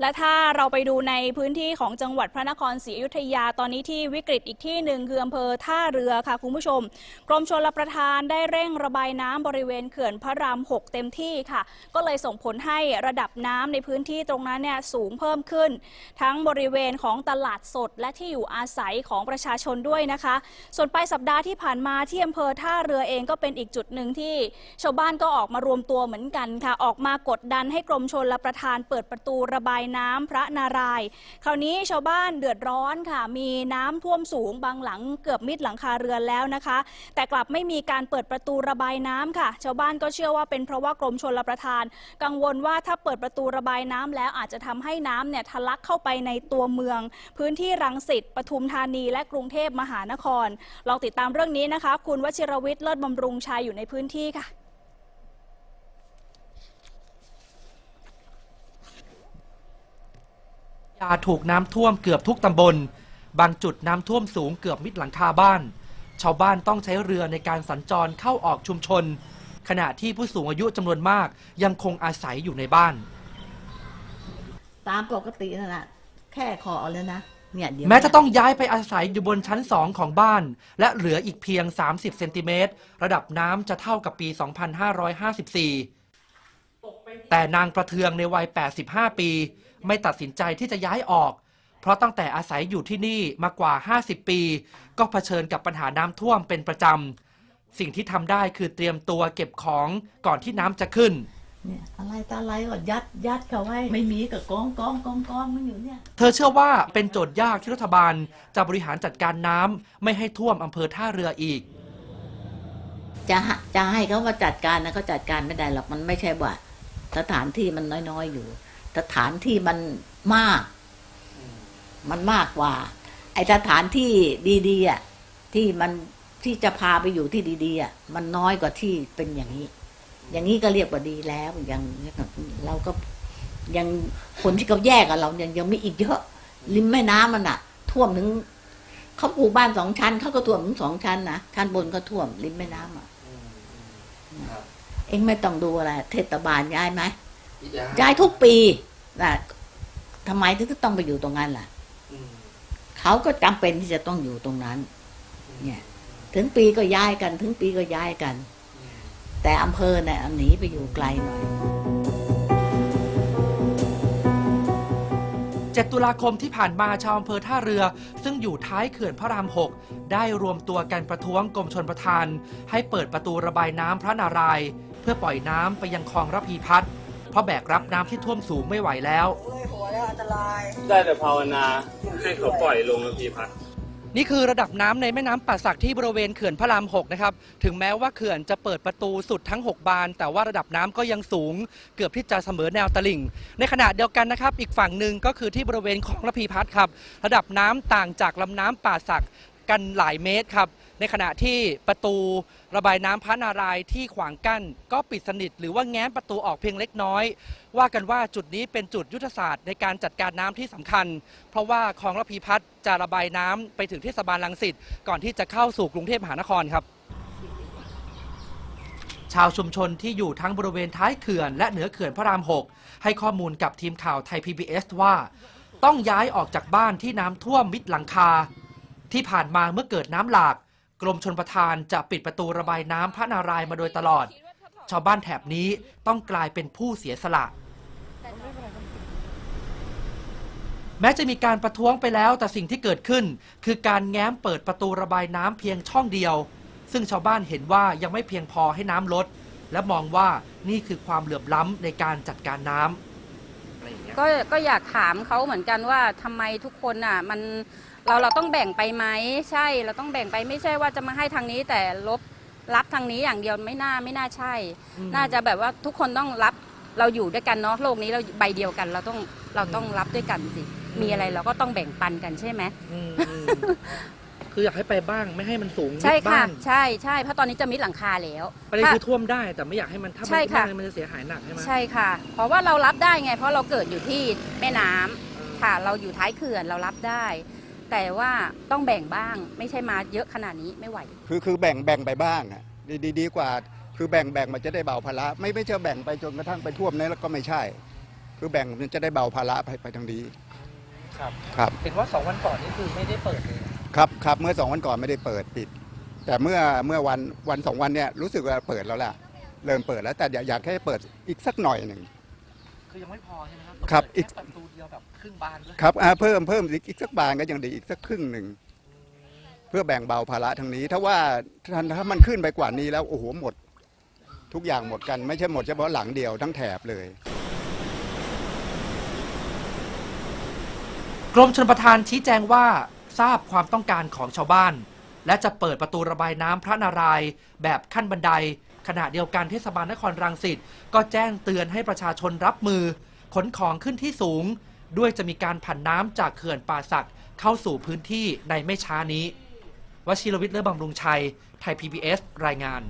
และถ้าเราไปดูในพื้นที่ของจังหวัดพระนครศรีอยุธยาตอนนี้ที่วิกฤตอีกที่หนึ่งคืออำเภอท่าเรือค่ะคุณผู้ชม กรมชลประทานได้เร่งระบายน้ำบริเวณเขื่อนพระราม 6 เต็มที่ค่ะ ก็เลยส่งผลให้ระดับน้ำในพื้นที่ตรงนั้นเนี่ยสูงเพิ่มขึ้น ทั้งบริเวณของตลาดสดและที่อยู่อาศัยของประชาชนด้วยนะคะ ส่วนปลายสัปดาห์ที่ผ่านมาที่อำเภอท่าเรือเองก็เป็นอีกจุดหนึ่งที่ ชาวบ้านก็ออกมารวมตัวเหมือนกันค่ะ ออกมากดดันให้กรมชลประทานเปิดประตูระบายน้ำพระนารายณ์คราวนี้ชาวบ้านเดือดร้อนค่ะ มีน้ำท่วมสูงบางหลังเกือบมิดหลังคาเรือนแล้วนะคะ แต่กลับไม่มีการเปิดประตูระบายน้ำค่ะ ชาวบ้านก็เชื่อว่าเป็นเพราะว่ากรมชลประทาน กังวลว่าถ้าเปิดประตูระบายน้ำแล้วอาจจะทำให้น้ำเนี่ยทะลักเข้าไปในตัวเมือง พื้นที่รังสิตปทุมธานี และกรุงเทพมหานคร ลองติดตามเรื่องนี้นะคะ คุณวชิรวิทย์เลิศบำรุงชัยอยู่ในพื้นที่ค่ะ ยาถูกน้ำท่วมเกือบทุกตำบล บางจุดน้ำท่วมสูงเกือบมิดหลังคาบ้าน ชาวบ้านต้องใช้เรือในการสัญจรเข้าออกชุมชน ขณะที่ผู้สูงอายุจำนวนมากยังคงอาศัยอยู่ในบ้าน ตามปกตินั่นแหละแค่ขอแล้วนะเนี่ยเดี๋ยวแม้จะต้องย้ายไปอาศัยอยู่บนชั้นสองของบ้าน และเหลืออีกเพียง 30 เซนติเมตร ระดับน้ำจะเท่ากับปี 2554 แต่นางประเทืองในวัย 85 ปี ไม่ตัดสินใจที่จะย้ายออก เพราะตั้งแต่อาศัยอยู่ที่นี่มากว่า 50 ปี ก็เผชิญกับปัญหาน้ำท่วมเป็นประจำ สิ่งที่ทำได้คือเตรียมตัวเก็บของก่อนที่น้ำจะขึ้น เนี่ยอะไรตาอะไรก็ยัดยัดเขาไว้ ไม่มีก็กองกองกองกองมันอยู่เนี่ย เธอเชื่อว่าเป็นโจทย์ยากที่รัฐบาล จะบริหารจัดการน้ำไม่ให้ท่วมอำเภอท่าเรืออีก จะหาจะให้เขามาจัดการนะเขาจัดการไม่ได้หรอกมันไม่ใช่ว่า สถานที่มันน้อยๆอยู่ สถานที่มันมาก มันมากกว่า ไอสถานที่ดีๆอะที่มันที่จะพาไปอยู่ที่ดีๆอะมันน้อยกว่าที่เป็นอย่างนี้ อย่างนี้ก็เรียกว่าดีแล้วอย่างเราก็ยังคนที่เขาแยกกับเรายังยังมีอีกเยอะริมแม่น้ำมันอะ ท่วมถึงเขาปลูกบ้านสองชั้นเขาก็ท่วมถึงสองชั้นนะชั้นบนก็ท่วมริมแม่น้ำอะ เอ็งไม่ต้องดูอะไร เทศบาลย้ายไหมย้ายทุกปีนะทำไมถึงต้องไปอยู่ตรงนั้นล่ะเขาก็จำเป็นที่จะต้องอยู่ตรงนั้น เนี่ย ถึงปีก็ย้ายกัน ถึงปีก็ย้ายกัน แต่อำเภอเนี่ยหนีไปอยู่ไกลหน่อย7ตุลาคมที่ผ่านมาชาวอำเภอท่าเรือ ซึ่งอยู่ท้ายเขื่อนพระราม 6 ได้รวมตัวกันประท้วงกรมชนประทาน ให้เปิดประตูระบายน้ำพระนารายณ์ เพื่อปล่อยน้ำไปยังคลองระพีพัฒน์เพราะแบกรับน้ำที่ท่วมสูงไม่ไหวแล้วได้แต่ภาวนาให้เขาปล่อยลงระพีพัฒน์นี่คือระดับน้ำในแม่น้ำป่าสักที่บริเวณเขื่อนพระราม 6 นะครับ ถึงแม้ว่าเขื่อนจะเปิดประตูสุดทั้ง 6 บาน แต่ว่าระดับน้ำก็ยังสูง เกือบที่จะเสมอแนวตลิ่ง ในขณะเดียวกันนะครับ อีกฝั่งหนึ่งก็คือที่บริเวณของระพีพัฒน์ครับ ระดับน้ำต่างจากลำน้ำป่าสัก กันหลายเมตรครับ ในขณะที่ประตูระบายน้ำพระนารายณ์ที่ขวางกั้น ก็ปิดสนิท หรือว่าแง้มประตูออกเพียงเล็กน้อย ว่ากันว่าจุดนี้เป็นจุดยุทธศาสตร์ในการจัดการน้ำที่สำคัญ เพราะว่าคลองระพีพัฒน์จะระบายน้ำไปถึงเทศบาลลังสิตก่อนที่จะเข้าสู่กรุงเทพมหานครครับชาวชุมชนที่อยู่ทั้งบริเวณท้ายเขื่อนและเหนือเขื่อนพระราม 6 ให้ข้อมูลกับทีมข่าวไทย PBS ว่า ต้องย้ายออกจากบ้านที่น้ำท่วมมิดหลังคา ที่ผ่านมาเมื่อเกิดน้ำหลาก กรมชนประทานจะปิดประตูระบายน้ำพระนารายณ์มาโดยตลอด ชาวบ้านแถบนี้ต้องกลายเป็นผู้เสียสละ แม้จะมีการประท้วงไปแล้วแต่สิ่งที่เกิดขึ้น คือการแง้มเปิดประตูระบายน้ำเพียงช่องเดียว ซึ่งชาวบ้านเห็นว่ายังไม่เพียงพอให้น้ำลด และมองว่านี่คือความเหลื่อมล้ำในการจัดการน้ำ อะไรอย่างเงี้ยก็ก็อยากถามเขาเหมือนกันว่าทำไมทุกคนอะ มันเราเราต้องแบ่งไปไหมใช่เราต้องแบ่งไปไม่ใช่ว่าจะมาให้ทางนี้แต่ลบรับทางนี้อย่างเดียวไม่น่าไม่น่าใช่อืมน่าจะแบบว่าทุกคนต้องรับเราอยู่ด้วยกันเนาะโลกนี้เราใบเดียวกัน เราต้องเราต้องรับด้วยกันสิมีอะไรเราก็ต้องแบ่งปันกันใช่ไหม อืมอืม คืออยากให้ไปบ้างไม่ให้มันสูงใช่มิดค่ะบ้านใช่ใช่เพราะตอนนี้จะมิดหลังคาแล้วประเด็นถ้าคือท่วมได้แต่ไม่อยากให้มันถ้าใช่มันค่ะ มากมันจะเสียหายหนักใช่ไหมใช่ค่ะ เพราะว่าเรารับได้ไง เพราะเราเกิดอยู่ที่แม่น้ำค่ะ เราอยู่ท้ายเขื่อนเรารับได้ แต่ว่าต้องแบ่งบ้าง ไม่ใช่มาเยอะขนาดนี้ไม่ไหว คือคือแบ่งแบ่งไปบ้างอะดีดีดีกว่า คือแบ่งแบ่งมันจะได้เบาภาระไม่ไม่ใช่แบ่งไปจนกระทั่งไปท่วมนั้นแล้วก็ไม่ใช่คือคือแบ่งมันจะได้เบาภาระไปไปทางนี้ครับ ครับ เห็นว่าสองวันก่อนนี่คือไม่ได้เปิดเลย ครับครับเมื่อสองวันก่อนไม่ได้เปิดปิด แต่เมื่อเมื่อวันวันสองวันเนี่ยรู้สึกว่าเปิดแล้วล่ะเริ่มเปิดแล้วแต่อยากอยากให้เปิดอีกสักหน่อยหนึ่ง คือยังไม่พอใช่ไหมครับครับเปิดแประตูเดียวแบบครึ่งบานด้วยครับอ่าเพิ่มเพิ่มอีกอีกสักบานก็ยังดีอีกสักครึ่งหนึ่ง เพื่อแบ่งเบาภาระทางนี้ ถ้าว่าถ้าถ้ามันขึ้นไปกว่านี้แล้วโอ้โหหมด ทุกอย่างหมดกันไม่ใช่หมดเฉพาะหลังเดียวทั้งแถบเลย กรมชลประทานชี้แจงว่า ทราบความต้องการของชาวบ้าน และจะเปิดประตูระบายน้ำพระนารายณ์แบบขั้นบันได ขณะเดียวกันเทศบาลนครรังสิตก็แจ้งเตือนให้ประชาชนรับมือ ขนของขึ้นที่สูง ด้วยจะมีการผันน้ำจากเขื่อนป่าสักเข้าสู่พื้นที่ในไม่ช้านี้วชิรวิทย์เลือบำรุงชัย ไทย PBS รายงาน